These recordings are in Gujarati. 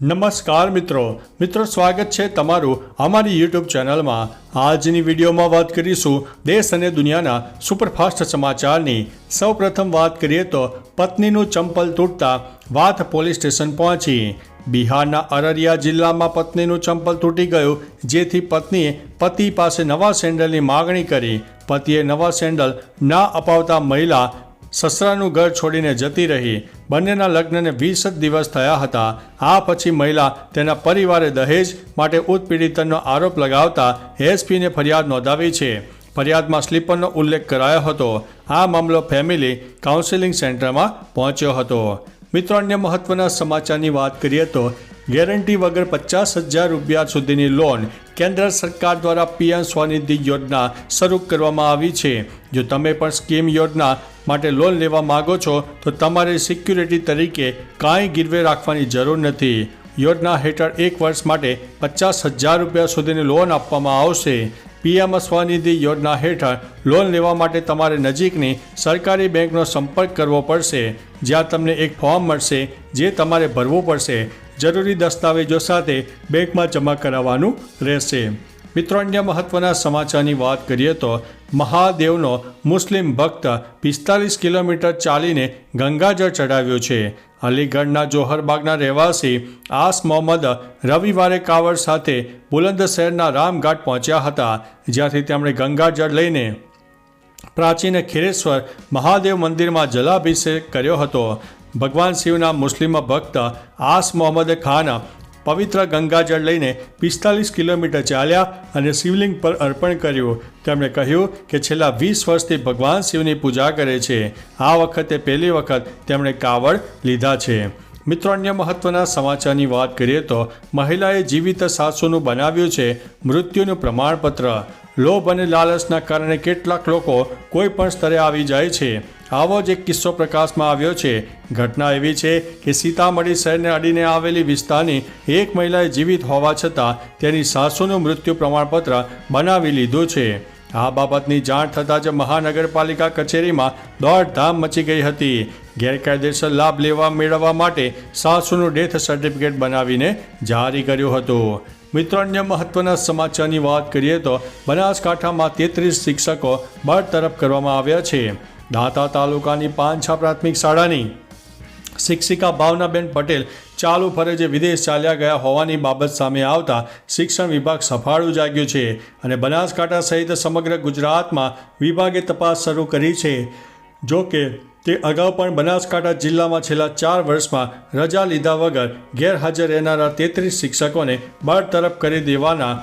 નમસ્કાર મિત્રો. મિત્રો, સ્વાગત છે તમારું અમારી યુટ્યુબ ચેનલમાં. આજની વિડીયોમાં વાત કરીશું દેશ અને દુનિયાના સુપરફાસ્ટ સમાચારની. સૌપ્રથમ વાત કરીએ તો પત્નીનું ચંપલ તૂટતા વાત પોલીસ સ્ટેશન પહોંચી. બિહારના અરરિયા જિલ્લામાં પત્નીનું ચંપલ તૂટી ગયું, જેથી પત્નીએ પતિ પાસે નવા સેન્ડલની માગણી કરી. પતિએ નવા સેન્ડલ ના અપાવતા મહિલા સસરાનું ઘર છોડીને જતી રહી. બંનેના લગ્નને વીસ જ દિવસ થયા હતા. આ પછી મહિલા તેના પરિવારે દહેજ માટે ઉત્પીડિતનો આરોપ લગાવતા એસપીને ફરિયાદ નોંધાવી છે. ફરિયાદમાં સ્લીપરનો ઉલ્લેખ કરાયો હતો. આ મામલો ફેમિલી કાઉન્સેલિંગ સેન્ટરમાં પહોંચ્યો હતો. મિત્રો, અન્ય મહત્વના સમાચારની વાત કરીએ તો ગેરંટી વગર પચાસ હજાર રૂપિયા સુધીની લોન કેન્દ્ર સરકાર દ્વારા પીએમ સ્વનિધિ યોજના શરૂ કરવામાં આવી છે. જો તમે પણ સ્કીમ યોજના માટે લોન લેવા માગો છો, તો તમારે સિક્યુરિટી તરીકે કાંઈ ગીરવે રાખવાની જરૂર નથી. યોજના હેઠળ એક વર્ષ માટે પચાસ હજાર રૂપિયા સુધીની લોન આપવામાં આવશે. પીએમ સ્વનિધિ યોજના હેઠળ લોન લેવા માટે તમારે નજીકની સરકારી બેંકનો સંપર્ક કરવો પડશે. જ્યાં તમને એક ફોર્મ મળશે, જે તમારે ભરવું પડશે. જરૂરી દસ્તાવેજો સાથે બેંકમાં જમા કરાવવાનું રહેશે. મિત્રો, અન્ય મહત્વના સમાચારની વાત કરીએ તો મહાદેવનો મુસ્લિમ ભક્ત પિસ્તાલીસ કિલોમીટર ચાલીને ગંગાજળ ચડાવ્યો છે. અલીગઢના જોહરબાગના રહેવાસી આસ મોહમ્મદ રવિવારે કાવડ સાથે બુલંદ શહેરના રામઘાટ પહોંચ્યા હતા, જ્યાંથી તેમણે ગંગાજળ લઈને પ્રાચીન ખીરેશ્વર મહાદેવ મંદિરમાં જલાભિષેક કર્યો હતો. ભગવાન શિવના મુસ્લિમ ભક્ત આસ મોહમ્મદ ખાન પવિત્ર ગંગાજળ લઈને પિસ્તાલીસ કિલોમીટર ચાલ્યા અને શિવલિંગ પર અર્પણ કર્યું. તેમણે કહ્યું કે છેલ્લા વીસ વર્ષથી ભગવાન શિવની પૂજા કરે છે. આ વખતે પહેલી વખત તેમણે કાવડ લીધા છે. મિત્રો, અન્ય મહત્વના સમાચારની વાત કરીએ તો મહિલાએ જીવિત સાસુનું બનાવ્યું છે મૃત્યુનું પ્રમાણપત્ર. લોભ અને લાલચના કારણે કેટલાક લોકો કોઈ પણ સ્તરે આવી જાય છે. આવો જ એક કિસ્સો પ્રકાશમાં આવ્યો છે. ઘટના એવી છે કે સીતામઢી શહેરને અડીને આવેલી વિસ્તારની એક મહિલાએ જીવિત હોવા છતાં તેની સાસુનું મૃત્યુ પ્રમાણપત્ર બનાવી લીધું છે. આ બાબતની જાણ થતાં જ મહાનગરપાલિકા કચેરીમાં દોડધામ મચી ગઈ હતી. ગેરકાયદેસર લાભ લેવા મેળવવા માટે સાસુનું ડેથ સર્ટિફિકેટ બનાવીને જારી કર્યું હતું. મિત્રો, અન્ય મહત્વના સમાચારની વાત કરીએ તો બનાસકાંઠામાં તેત્રીસ શિક્ષકો બરતરફ કરવામાં આવ્યા છે. દાતા તાલુકાની પાંછા પ્રાથમિક શાળાની શિક્ષિકા ભાવનાબેન પટેલ ચાલુ ફરજે વિદેશ ચાલ્યા ગયા હોવાની બાબત સામે આવતા શિક્ષણ વિભાગ સફાળું જાગ્યું છે અને બનાસકાંઠા સહિત સમગ્ર ગુજરાતમાં વિભાગે તપાસ શરૂ કરી છે. જો કે, તે અગાઉ પણ બનાસકાંઠા જિલ્લામાં છેલ્લા ચાર વર્ષમાં રજા લીધા વગર ગેરહાજર રહેનારા તેત્રીસ શિક્ષકોને બરતરફ કરી દેવાના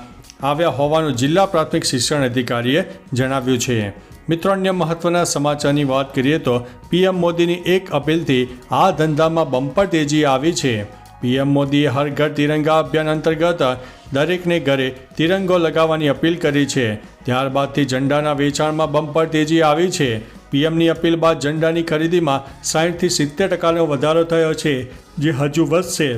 આવ્યા હોવાનું જિલ્લા પ્રાથમિક શિક્ષણ અધિકારીએ જણાવ્યું છે. મિત્રો, અન્ય મહત્વના સમાચારની વાત કરીએ તો પીએમ મોદીની એક અપીલથી આ ધંધામાં બમ્પર તેજી આવી છે. પીએમ મોદીએ હર ઘર તિરંગા અભિયાન અંતર્ગત દરેકને ઘરે તિરંગો લગાવવાની અપીલ કરી છે. ત્યારબાદથી ઝંડાના વેચાણમાં બમ્પર તેજી આવી છે. પીએમની અપીલ બાદ ઝંડાની ખરીદીમાં સાઠથી સિત્તેર ટકાનો વધારો થયો છે, જે હજુ વધશે.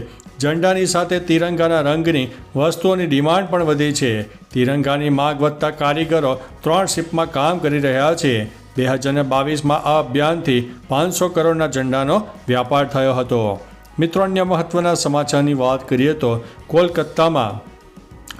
ઝંડાની સાથે તિરંગાના રંગની વસ્તુઓની ડિમાન્ડ પણ વધી છે. તિરંગાની માગ વધતા કારીગરો ત્રણ શિફ્ટમાં કામ કરી રહ્યા છે. બે હજાર બાવીસમાં આ અભિયાનથી પાંચસો કરોડના ઝંડાનો વ્યાપાર થયો હતો. મિત્રો, અન્ય મહત્વના સમાચારની વાત કરીએ તો કોલકાતામાં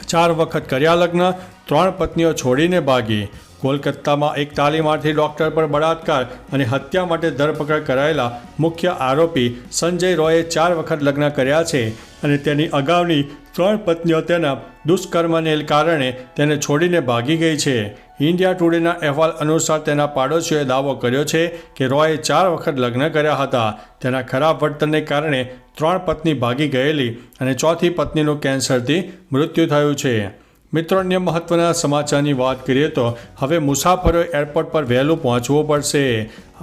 ચાર વખત કર્યા લગ્ન, ત્રણ પત્નીઓ છોડીને ભાગી. કોલકાતામાં એક તાલીમાર્થી ડૉક્ટર પર બળાત્કાર અને હત્યા માટે ધરપકડ કરાયેલા મુખ્ય આરોપી સંજય રોયે ચાર વખત લગ્ન કર્યા છે અને તેની અગાઉની ત્રણ પત્નીઓ તેના દુષ્કર્મને કારણે તેને છોડીને ભાગી ગઈ છે. ઇન્ડિયા ટુડેના અહેવાલ અનુસાર તેના પાડોશીઓએ દાવો કર્યો છે કે રોયે ચાર વખત લગ્ન કર્યા હતા. તેના ખરાબ વર્તનને કારણે ત્રણ પત્ની ભાગી ગયેલી અને ચોથી પત્નીનું કેન્સરથી મૃત્યુ થયું છે. મિત્રો અન્ય મહત્વના સમાચારની વાત કરીએ તો હવે મુસાફરો એરપોર્ટ પર વહેલું પહોંચવું પડશે.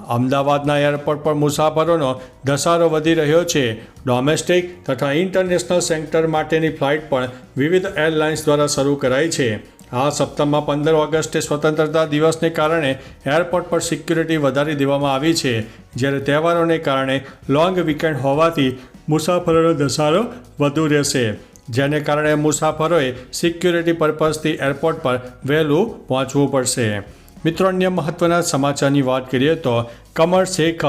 અમદાવાદના એરપોર્ટ પર મુસાફરોનો ધસારો વધી રહ્યો છે. ડોમેસ્ટિક તથા ઇન્ટરનેશનલ સેન્ટર માટેની ફ્લાઇટ પણ વિવિધ એરલાઇન્સ દ્વારા શરૂ કરાઈ છે. આ સપ્તાહમાં પંદર ઓગસ્ટે સ્વતંત્રતા દિવસને કારણે એરપોર્ટ પર સિક્યુરિટી વધારી દેવામાં આવી છે. જ્યારે તહેવારોને કારણે લોંગ વીકેન્ડ હોવાથી મુસાફરોનો ધસારો વધુ રહેશે. જેને કારણે મુસાફરોએ સિક્યુરિટી પર્પઝથી એરપોર્ટ પર વહેલું પહોંચવું પડશે. મિત્રો, અન્ય મહત્વના સમાચારની વાત કરીએ તો કમર શેખ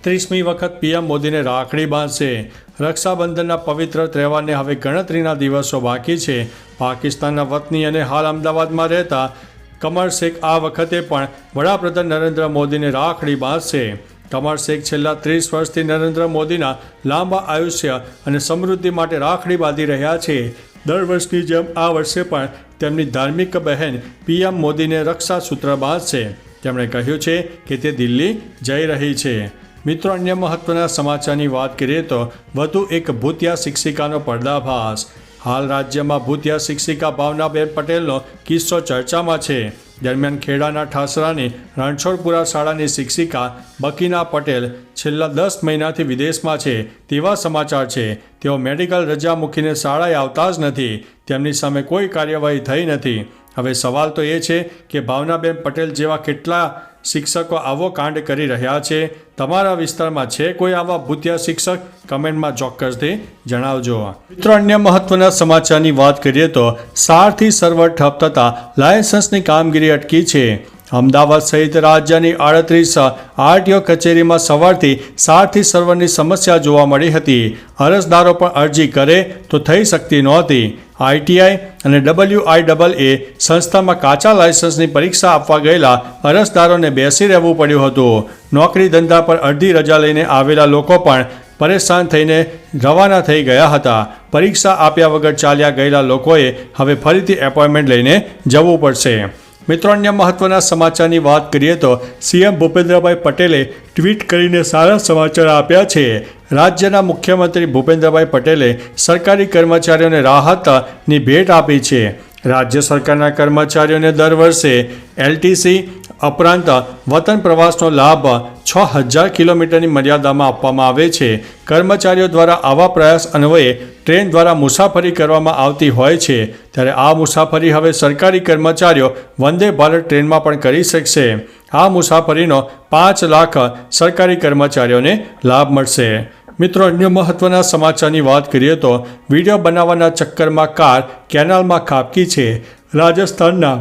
ત્રીસમી વખત પીએમ મોદીને રાખડી બાંધશે. રક્ષાબંધનના પવિત્ર તહેવારને હવે ગણતરીના દિવસો બાકી છે. પાકિસ્તાનના વતની અને હાલ અમદાવાદમાં રહેતા કમર શેખ આ વખતે પણ વડાપ્રધાન નરેન્દ્ર મોદીને રાખડી બાંધશે. કમર શેખ છેલ્લા ત્રીસ વર્ષથી નરેન્દ્ર મોદીના લાંબા આયુષ્ય અને સમૃદ્ધિ માટે રાખડી બાંધી રહ્યા છે. દર વર્ષની જેમ આ વર્ષે પણ તેમની ધાર્મિક બહેન પીએમ મોદીને રક્ષા સૂત્ર બાંધશે. તેમણે કહ્યું છે કે તે દિલ્હી જઈ રહી છે. મિત્રો, અન્ય મહત્વના સમાચારની વાત કરીએ તો વધુ એક ભૂતિયા શિક્ષિકાનો પર્દાફાશ. હાલ રાજ્યમાં ભૂતિયા શિક્ષિકા ભાવનાબેન પટેલનો કિસ્સો ચર્ચામાં છે. દરમિયાન ખેડાના ઠાસરાની રણછોડપુરા શાળાની શિક્ષિકા બકીના પટેલ છેલ્લા દસ મહિનાથી વિદેશમાં છે. તેવા સમાચાર છે, તેઓ મેડિકલ રજા મૂકીને શાળાએ આવતા જ નથી. તેમની સામે કોઈ કાર્યવાહી થઈ નથી. હવે સવાલ તો એ છે કે ભાવનાબેન પટેલ જેવા કેટલા શિક્ષકો આવો કાંડ કરી રહ્યા છે. તમારા વિસ્તારમાં છે કોઈ આવા ભૂતિયા શિક્ષક? કમેન્ટમાં ચોક્કસથી જણાવજો. મિત્રો, અન્ય મહત્વના સમાચારની વાત કરીએ તો સારથી સર્વર ઠપ થતાં લાયસન્સની કામગીરી અટકી છે. અમદાવાદ સહિત રાજ્યની આડત્રીસ આરટીઓ કચેરીમાં સવારથી સારથી સર્વરની સમસ્યા જોવા મળી હતી. અરજદારો પણ અરજી કરે તો થઈ શકતી નહોતી. આઈટીઆઈ અને ડબલ્યુ આઈ ડબલ એ સંસ્થામાં કાચા લાયસન્સની પરીક્ષા આપવા ગયેલા અરજદારોને બેસી રહેવું પડ્યું હતું. નોકરી ધંધા પર અડધી રજા લઈને આવેલા લોકો પણ પરેશાન થઈને રવાના થઈ ગયા હતા. પરીક્ષા આપ્યા વગર ચાલ્યા ગયેલા લોકોએ હવે ફરીથી એપોઇન્ટમેન્ટ લઈને જવું પડશે. મિત્રો, અન્ય મહત્વના સમાચારની વાત કરીએ તો સીએમ ભૂપેન્દ્રભાઈ પટેલે ટ્વીટ કરીને સારા સમાચાર આપ્યા છે. રાજ્યના મુખ્યમંત્રી ભૂપેન્દ્રભાઈ પટેલે સરકારી કર્મચારીઓને રાહતની ભેટ આપી છે. રાજ્ય સરકારના કર્મચારીઓને દર વર્ષે એલટીસી ઉપરાંત વતન પ્રવાસનો લાભ છ હજાર કિલોમીટરની મર્યાદામાં આપવામાં આવે છે. કર્મચારીઓ દ્વારા આવા પ્રયાસ અન્વયે ટ્રેન દ્વારા મુસાફરી કરવામાં આવતી હોય છે. ત્યારે આ મુસાફરી હવે સરકારી કર્મચારીઓ વંદે ભારત ટ્રેનમાં પણ કરી શકશે. આ મુસાફરીનો પાંચ લાખ સરકારી કર્મચારીઓને લાભ મળશે. મિત્રો, અન્ય મહત્વના સમાચારની વાત કરીએ તો વીડિયો બનાવવાના ચક્કરમાં કાર કેનાલમાં ખાબકી છે. રાજસ્થાનના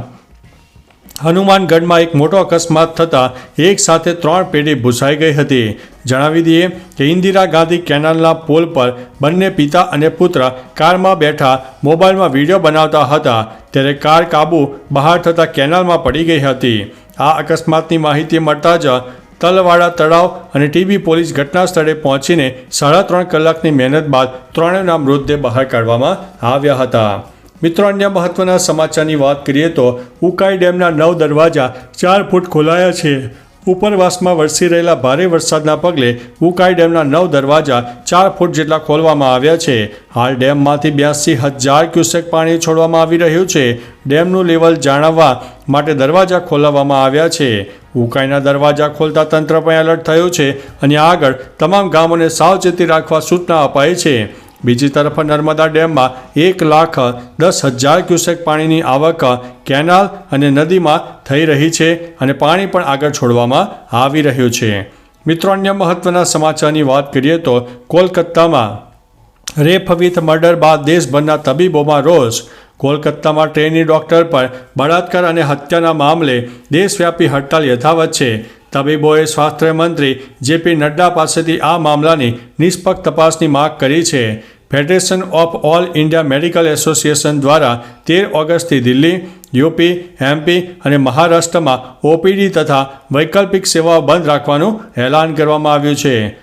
હનુમાનગઢમાં એક મોટો અકસ્માત થતાં એક સાથે ત્રણ પેઢી ભૂસાઈ ગઈ હતી. જણાવી દઈએ કે ઇન્દિરા ગાંધી કેનાલના પોલ પર બંને પિતા અને પુત્ર કારમાં બેઠા મોબાઈલમાં વીડિયો બનાવતા હતા. ત્યારે કાર કાબુ બહાર થતાં કેનાલમાં પડી ગઈ હતી. આ અકસ્માતની માહિતી મળતા જ તલવાડા તળાવ અને ટીબી પોલીસ ઘટના સ્થળે પહોંચીને સાડા ત્રણ કલાકની મહેનત બાદ ત્રણેયના મૃતદેહ બહાર કાઢવામાં આવ્યા હતા. મિત્રો, અન્ય મહત્વના સમાચારની વાત કરીએ તો ઉકાઈ ડેમના નવ દરવાજા ચાર ફૂટ ખોલાયા છે. ઉપરવાસમાં વરસી રહેલા ભારે વરસાદના પગલે ઉકાઈ ડેમના નવ દરવાજા ચાર ફૂટ જેટલા ખોલવામાં આવ્યા છે. હાલ ડેમમાંથી બ્યાસી હજાર ક્યુસેક પાણી છોડવામાં આવી રહ્યું છે. ડેમનું લેવલ જાણવા માટે દરવાજા ખોલાવવામાં આવ્યા છે. ઉકાઈના દરવાજા ખોલતા તંત્ર પણ એલર્ટ થયું છે અને આગળ તમામ ગામોને સાવચેતી રાખવા સૂચના અપાઈ છે. બીજી તરફ નર્મદા ડેમમાં એક લાખ દસ હજાર ક્યુસેક પાણીની આવક કેનાલ અને નદીમાં થઈ રહી છે અને પાણી પણ આગળ છોડવામાં આવી રહ્યું છે. મિત્રો, અન્ય મહત્વના સમાચારની વાત કરીએ તો કોલકાતામાં રેપ વિથ મર્ડર બાદ દેશભરના તબીબોમાં રોષ. કોલકાતામાં ટ્રેની ડોક્ટર પર બળાત્કાર અને હત્યાના મામલે દેશવ્યાપી હડતાલ યથાવત છે. તબીબોએ સ્વાસ્થ્ય મંત્રી જેપી નડ્ડા પાસેથી આ મામલાની નિષ્પક્ષ તપાસની માગ કરી છે. Federation of all India medical association દ્વારા તેર ઓગસ્ટથી દિલ્હી, યુપી, એમપી અને મહારાષ્ટ્રમાં ઓપીડી તથા વૈકલ્પિક સેવાઓ બંધ રાખવાનું એલાન કરવામાં આવ્યું છે.